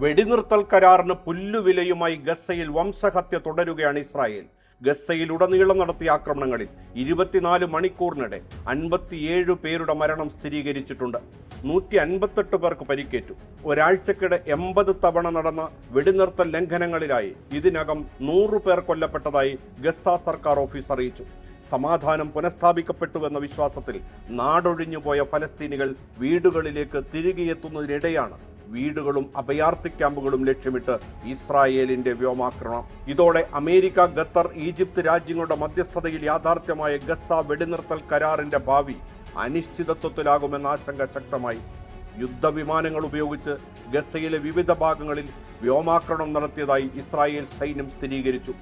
വെടിനിർത്തൽ കരാറിന് പുല്ലുവിലയുമായി ഗസയിൽ വംശഹത്യ തുടരുകയാണ് ഇസ്രായേൽ. ഗസയിൽ ഉടനീളം നടത്തിയ ആക്രമണങ്ങളിൽ ഇരുപത്തിനാല് മണിക്കൂറിനിടെ അൻപത്തിയേഴ് പേരുടെ മരണം സ്ഥിരീകരിച്ചിട്ടുണ്ട്. നൂറ്റി അൻപത്തെട്ട് പേർക്ക് പരിക്കേറ്റു. ഒരാഴ്ചക്കിടെ എൺപത് തവണ നടന്ന വെടിനിർത്തൽ ലംഘനങ്ങളിലായി ഇതിനകം നൂറു പേർ കൊല്ലപ്പെട്ടതായി ഗസ സർക്കാർ ഓഫീസ് അറിയിച്ചു. സമാധാനം പുനഃസ്ഥാപിക്കപ്പെട്ടുവെന്ന വിശ്വാസത്തിൽ നാടൊഴിഞ്ഞുപോയ ഫലസ്തീനികൾ വീടുകളിലേക്ക് തിരികെയെത്തുന്നതിനിടെയാണ് വീടുകളും അഭയാർത്ഥി ക്യാമ്പുകളും ലക്ഷ്യമിട്ട് ഇസ്രായേലിന്റെ വ്യോമാക്രമണം. ഇതോടെ അമേരിക്ക ഖത്തർ ഈജിപ്ത് രാജ്യങ്ങളുടെ മധ്യസ്ഥതയിൽ യാഥാർത്ഥ്യമായ ഗസ വെടിനിർത്തൽ കരാറിന്റെ ഭാവി അനിശ്ചിതത്വത്തിലാകുമെന്ന ആശങ്ക ശക്തമായി. യുദ്ധവിമാനങ്ങൾ ഉപയോഗിച്ച് ഗസയിലെ വിവിധ ഭാഗങ്ങളിൽ വ്യോമാക്രമണം നടത്തിയതായി ഇസ്രായേൽ സൈന്യം സ്ഥിരീകരിച്ചു.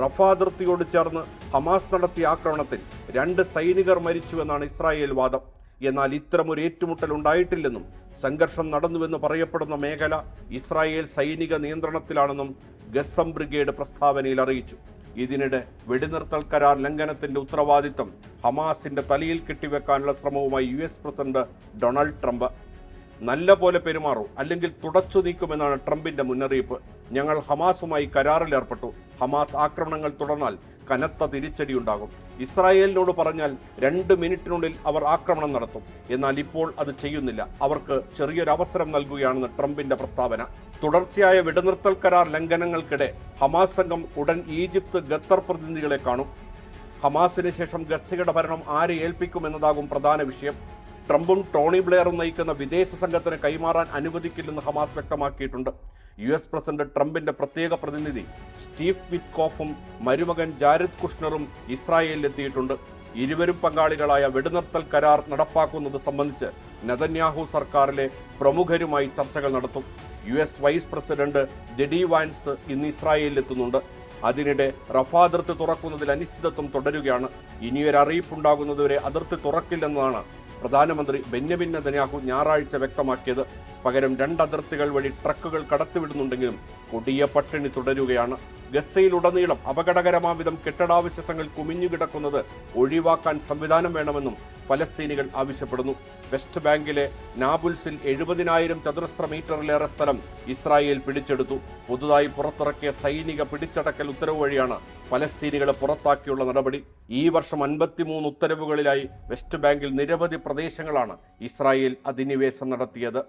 റഫ അതിർത്തിയോട് ചേർന്ന് ഹമാസ് നടത്തിയ ആക്രമണത്തിൽ രണ്ട് സൈനികർ മരിച്ചുവെന്നാണ് ഇസ്രായേൽ വാദം. എന്നാൽ ഇത്തരമൊരു ഏറ്റുമുട്ടൽ ഉണ്ടായിട്ടില്ലെന്നും സംഘർഷം നടന്നുവെന്ന് പറയപ്പെടുന്ന മേഖല ഇസ്രായേൽ സൈനിക നിയന്ത്രണത്തിലാണെന്നും ഗസം ബ്രിഗേഡ് പ്രസ്താവനയിൽ അറിയിച്ചു. ഇതിനിടെ വെടിനിർത്തൽ കരാർ ലംഘനത്തിന്റെ ഉത്തരവാദിത്തം ഹമാസിന്റെ തലയിൽ കെട്ടിവെക്കാനുള്ള ശ്രമവുമായി U S president Donald Trump. നല്ല പോലെ പെരുമാറൂ അല്ലെങ്കിൽ തുടച്ചു നീക്കുമെന്നാണ് ട്രംപിന്റെ മുന്നറിയിപ്പ്. ഞങ്ങൾ ഹമാസുമായി കരാറിൽ ഏർപ്പെട്ടു. ഹമാസ് ആക്രമണങ്ങൾ തുടർന്നാൽ കനത്ത തിരിച്ചടിയുണ്ടാകും. ഇസ്രായേലിനോട് പറഞ്ഞാൽ രണ്ട് മിനിറ്റിനുള്ളിൽ അവർ ആക്രമണം നടത്തും. എന്നാൽ ഇപ്പോൾ അത് ചെയ്യുന്നില്ല. അവർക്ക് ചെറിയൊരു അവസരം നൽകുകയാണെന്ന് ട്രംപിന്റെ പ്രസ്താവന. തുടർച്ചയായ വെടിനിർത്തൽ കരാർ ലംഘനങ്ങൾക്കിടെ ഹമാസ് സംഘം ഉടൻ ഈജിപ്ത് ഖത്തർ പ്രതിനിധികളെ കാണും. ഹമാസിന് ശേഷം ഗസയുടെ ഭരണം ആരെ ഏൽപ്പിക്കുമെന്നതാകും പ്രധാന വിഷയം. ട്രംപും ടോണി ബ്ലെയറും നയിക്കുന്ന വിദേശ സംഘത്തിന് കൈമാറാൻ അനുവദിക്കില്ലെന്ന് ഹമാസ് വ്യക്തമാക്കിയിട്ടുണ്ട്. യു എസ് പ്രസിഡന്റ് ട്രംപിന്റെ പ്രത്യേക പ്രതിനിധി സ്റ്റീവ് വിറ്റ്കോഫും മരുമകൻ ജാരദ് കുഷ്ണറും ഇസ്രായേലിലെത്തിയിട്ടുണ്ട്. ഇരുവരും പങ്കാളികളായ വെടിനിർത്തൽ കരാർ നടപ്പാക്കുന്നത് സംബന്ധിച്ച് നെതന്യാഹു സർക്കാരിലെ പ്രമുഖരുമായി ചർച്ചകൾ നടത്തും. U S vice president JD Vance ഇന്ന് ഇസ്രായേലിലെത്തുന്നുണ്ട്. അതിനിടെ റഫ അതിർത്തി തുറക്കുന്നതിൽ അനിശ്ചിതത്വം തുടരുകയാണ്. ഇനിയൊരു അറിയിപ്പുണ്ടാകുന്നതുവരെ അതിർത്തി തുറക്കില്ലെന്നാണ് പ്രധാനമന്ത്രി ബെന്യമിൻ നെതന്യാഹു ഞായറാഴ്ച വ്യക്തമാക്കിയത്. പകരം രണ്ട് അതിർത്തികൾ വഴി ട്രക്കുകൾ കടത്തിവിടുന്നുണ്ടെങ്കിലും കൊടിയ പട്ടിണി തുടരുകയാണ്. ഗസയിലുടനീളം അപകടകരമാം വിധം കെട്ടിടാവശിഷ്ടങ്ങൾ കുമിഞ്ഞുകിടക്കുന്നത് ഒഴിവാക്കാൻ സംവിധാനം വേണമെന്നും ഫലസ്തീനികൾ ആവശ്യപ്പെടുന്നു. വെസ്റ്റ് ബാങ്കിലെ നാബുൽസിൽ എഴുപതിനായിരം ചതുരശ്ര മീറ്ററിലേറെ സ്ഥലം ഇസ്രായേൽ പിടിച്ചെടുത്തു. പുതുതായി പുറത്തിറക്കിയ സൈനിക പിടിച്ചടക്കൽ ഉത്തരവ് വഴിയാണ് ഫലസ്തീനികളെ പുറത്താക്കിയുള്ള നടപടി. ഈ വർഷം അൻപത്തിമൂന്ന് ഉത്തരവുകളിലായി വെസ്റ്റ് ബാങ്കിൽ നിരവധി പ്രദേശങ്ങളാണ് ഇസ്രായേൽ അധിനിവേശം നടത്തിയത്.